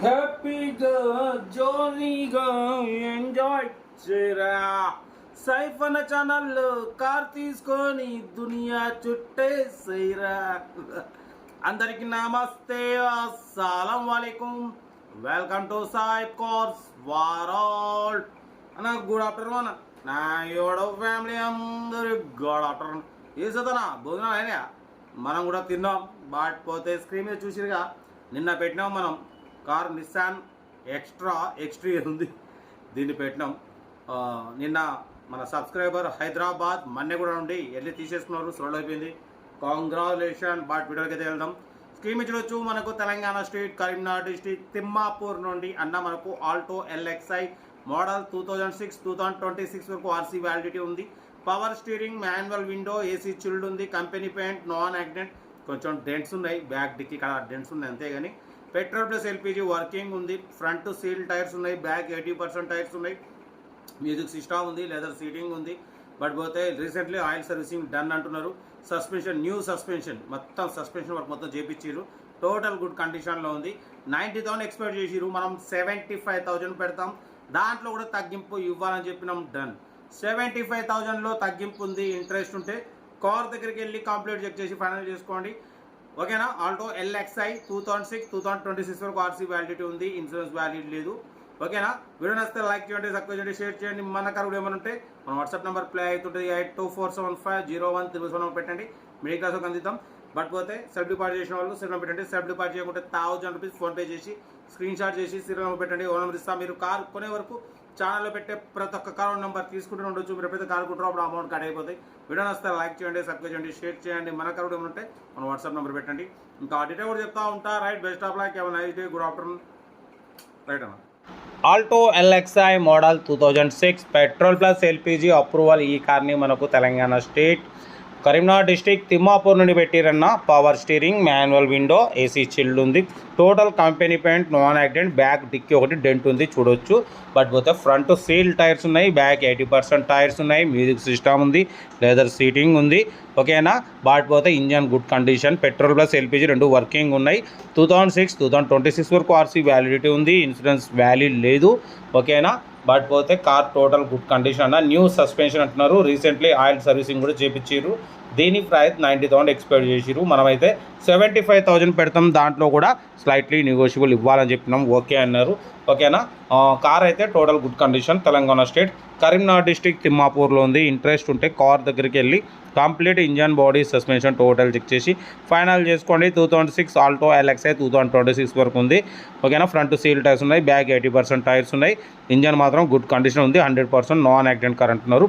హ్యాపీగా జోలీగా ఎంజాయ్ చేయరా సైఫన ఛానల్లో కార్ తీసుకొని దునియా చుట్టే సైరా అందరికి నమస్తే అస్సలం వాలేకుం వెల్కమ్ టు సాయిబ్ కోర్స్ వారాల్ అన్న గుడ్ ఆఫ్టర్నూన్ అన్న నా ఎవడో ఫ్యామిలీ అందరు గుడ్ ఆఫ్టర్నూన్ ఏ చదనా భోజనం అయినా మనం కూడా తిన్నాం బాట్ పోతే స్క్రీన్ మీద చూసిరుగా నిన్న పెట్టినాం మనం కార్ నిస్సాన్ ఎక్స్ట్రా ఎక్స్ట్రీ ఉంది. దీన్ని పెట్టినాం. నిన్న మన సబ్స్క్రైబర్ హైదరాబాద్ మన్నెగూడ నుండి వెళ్ళి తీసేసుకున్నారు. సోల్డ్ అయిపోయింది. కాంగ్రాచులేషన్ బట్ వీడియోకి అయితే వెళ్దాం. స్క్రీన్ మీద చూడొచ్చు మనకు తెలంగాణ స్టేట్ కరీంనగర్ డిస్ట్రిక్ట్ తిమ్మాపూర్ నుండి అన్న మనకు Alto LXI model two thousand six two thousand twenty six వరకు ఆర్సీ వ్యాలిడిటీ ఉంది. Power steering manual window AC chilled ఉంది కంపెనీ పెయింట్ నాన్ యాక్సిడెంట్. కొంచెం డెంట్స్ ఉన్నాయి. బ్యాక్ డిక్కి ఇక్కడ డెంట్స్ ఉన్నాయి అంతే పెట్రోల్ ప్లస్ ఎల్పిజి వర్కింగ్ ఉంది. ఫ్రంట్ సీల్ టైర్స్ ఉన్నాయి. బ్యాక్ ఎయిటీ పర్సెంట్ టైర్స్ ఉన్నాయి. మ్యూజిక్ సిస్టమ్ ఉంది. లెదర్ సీటింగ్ ఉంది. బట్ పోతే రీసెంట్లీ ఆయిల్ సర్వీసింగ్ డన్ అంటున్నారు. Suspension new suspension. మొత్తం సస్పెన్షన్ వర్క్ మొత్తం చేపించారు టోటల్ గుడ్ కండిషన్లో ఉంది. నైంటీ థౌసండ్ ఎక్స్పెక్ట్ చేసిరు మనం సెవెంటీ ఫైవ్ థౌజండ్ పెడతాం. దాంట్లో కూడా తగ్గింపు ఇవ్వాలని చెప్పినాం డన్. సెవెంటీ ఫైవ్ థౌజండ్లో తగ్గింపు ఉంది. ఇంట్రెస్ట్ ఉంటే కార్ దగ్గరికి వెళ్ళి కంప్లీట్ చెక్ చేసి ఫైనల్ చేసుకోండి. ఓకేనా? Alto LXI two thousand six two thousand twenty six వరకు ఆర్సీ వ్యాలిడిటీ ఉంది. ఇన్సూరెన్స్ వ్యాలిడిటీ లేదు. ఓకేనా? వీడియో నచ్చితే లైక్ చేయండి సబ్స్క్రైబ్ చేయండి షేర్ చేయండి. మన కూడా ఏమైనా ఉంటే మన వాట్సాప్ నెంబర్ ప్లే అవుతుంటుంది. Eight two four seven five zero one triple seven పెట్టండి. మిడిల్ క్లాస్కి అందిద్దాం. బట్ పోతే సెల్ఫ్ డిపాజిట్ చేసిన వాళ్ళు సెల్ఫ్ పెట్టండి. సెల్ఫ్ డిపార్ట్ చేయకుంటే థౌజండ్ రూపీస్ ఫోన్పే చేసి స్క్రీన్ షాట్ చేసి సీరియల్ పెట్టండి. ఓ నెంబర్ ఇస్తాం. మీరు కార్ కొనే వరకు ఛానల్లో పెట్టే ప్రతి ఒక్క అకౌంట్ నెంబర్ తీసుకుంటూ ఉండొచ్చు. మీరు ఎప్పుడైతే కార్ అప్పుడు అమౌంట్ కట్ అయిపోతాయి. వీడియో నచ్చితే లైక్ చేయండి సబ్స్క్రైబ్ చేయండి షేర్ చేయండి. మన కరెక్ట్ ఏమైనా మన వాట్సాప్ నెంబర్ పెట్టండి. ఇంకా డీటెయిల్ కూడా చెప్తా ఉంటా. Right best of like. ఏమైనా nice day. Good afternoon. Right అన్న. Alto LXI model two thousand six petrol plus LPG approval ఈ కార్ని మనకు తెలంగాణ స్టేట్ కరీంనగర్ డిస్టిక్ తిమ్మాపూర్ నుండి పెట్టిరన్న power steering manual window AC chilled ఉంది. Total company paint non accident back dicky ఒకటి dent ఉంది చూడొచ్చు. But పోతే ఫ్రంట్ సీల్ టైర్స్ ఉన్నాయి బ్యాక్ ఎయిటీ పర్సెంట్ టైర్స్ ఉన్నాయి మ్యూజిక్ సిస్టమ్ ఉంది లెదర్ సీటింగ్ ఉంది. ఓకేనా బాట్ పోతే engine good condition petrol plus LPG రెండు వర్కింగ్ ఉన్నాయి. Two thousand six two thousand twenty six వరకు ఆర్సీ వ్యాలిడిటీ ఉంది ఇన్సూరెన్స్ వ్యాలిడ్ లేదు. ఓకేనా బట్ పోతే కార్ టోటల్ గుడ్ కండిషన్ అన్న. న్యూ సస్పెన్షన్ అంటున్నారు. రీసెంట్లీ ఆయిల్ సర్వీసింగ్ కూడా చేపించారు దీని ప్రైస్ నైంటీ థౌసండ్ ఎక్స్పెక్ట్ చేసిరు మనమైతే సెవెంటీ ఫైవ్ థౌజండ్ పెడతాం. దాంట్లో కూడా స్లైట్లీ నెగోషియబుల్ ఇవ్వాలని చెప్పినాం. ఓకే అన్నారు. ఓకేనా? కార్ అయితే total good condition Telangana state Karimnagar district తిమ్మాపూర్లో ఉంది. ఇంట్రెస్ట్ ఉంటే కార్ దగ్గరికి వెళ్ళి complete engine body suspension total check చేసి ఫైనల్ చేసుకోండి. Two thousand six Alto LXI two thousand twenty six వరకు ఉంది. ఓకేనా? ఫ్రంట్ సీల్ టైర్స్ ఉన్నాయి. బ్యాక్ ఎయిటీ పర్సెంట్ టైర్స్ ఉన్నాయి. ఇంజన్ మాత్రం గుడ్ కండిషన్ ఉంది. Hundred percent non accident car అంటున్నారు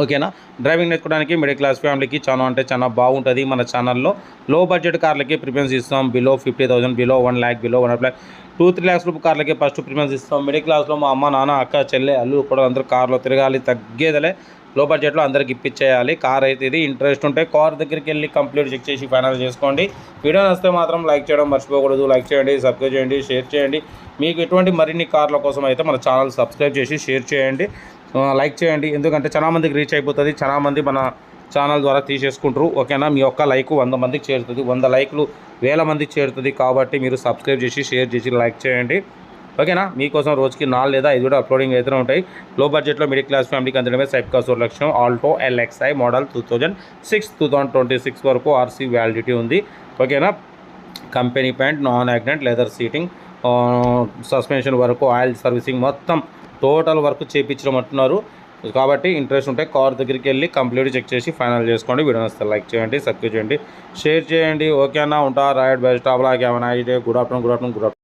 ఓకేనా? డ్రైవింగ్ నేర్చుకోవడానికి మిడిల్ క్లాస్ ఫ్యామిలీకి చాలా అంటే చాలా బాగుంటుంది. మన ఛానల్లో లో బడ్జెట్ కార్లకి ప్రిఫరెన్స్ ఇస్తాం. Below fifty thousand below one lakh below one lakh. Two three lakhs రూపాయ కార్లకి ఫస్ట్ ప్రిఫరెన్స్ ఇస్తాం. మిడిల్ క్లాస్లో మా అమ్మ నాన్న అక్క చెల్లె అల్లు కూడా అందరూ కార్లో తిరగాలి. తగ్గేదలే లో బడ్జెట్లో అందరికి ఇప్పించేయాలి. కార్ అయితే ఇది ఇంట్రెస్ట్ ఉంటే కార్ దగ్గరికి వెళ్ళి కంప్లీట్ చెక్ చేసి ఫైనల్ చేసుకోండి. వీడియో నచ్చితే మాత్రం లైక్ చేయడం మర్చిపోకూడదు. లైక్ చేయండి సబ్స్క్రైబ్ చేయండి షేర్ చేయండి. మీకు ఎటువంటి మరిన్ని కార్ల కోసం అయితే మన ఛానల్ సబ్స్క్రైబ్ చేసి షేర్ చేయండి. లైక్ చేయండి. ఎందుకంటే చాలామందికి రీచ్ అయిపోతుంది. చాలామంది మన ఛానల్ ద్వారా తీసేసుకుంటారు. ఓకేనా? మీ యొక్క లైక్ వంద మందికి చేరుతుంది. వంద లైక్లు వేల మందికి చేరుతుంది కాబట్టి మీరు సబ్స్క్రైబ్ చేసి షేర్ చేసి లైక్ చేయండి. ఓకేనా? మీకోసం రోజుకి నాలుగు లేదా ఐదు కూడా అప్లోడింగ్ అయితే ఉంటాయి. లో బడ్జెట్లో మిడిల్ క్లాస్ ఫ్యామిలీకి అందడమే సైప్ కాస్ లక్ష్యం Alto LXI model two thousand six two thousand twenty six వరకు ఆర్సీ వ్యాలిడిటీ ఉంది. ఓకేనా? Company paint non accident leather seating suspension వరకు ఆయిల్ సర్వీసింగ్ మొత్తం టోటల్ వర్క్ చేయించమంటున్నారు కాబట్టి ఇంట్రెస్ట్ ఉంటే కార్ దగ్గరికి వెళ్ళి కంప్లీట్ చెక్ చేసి ఫైనల్ చేసుకోండి. వీడియో వస్తే లైక్ చేయండి సబ్స్క్రైబ్ చేయండి షేర్ చేయండి. ఓకేనా ఉంటా రాయడ్ బెస్ట్ ఆఫ్ ఏమైనా అయితే good afternoon good afternoon good afternoon.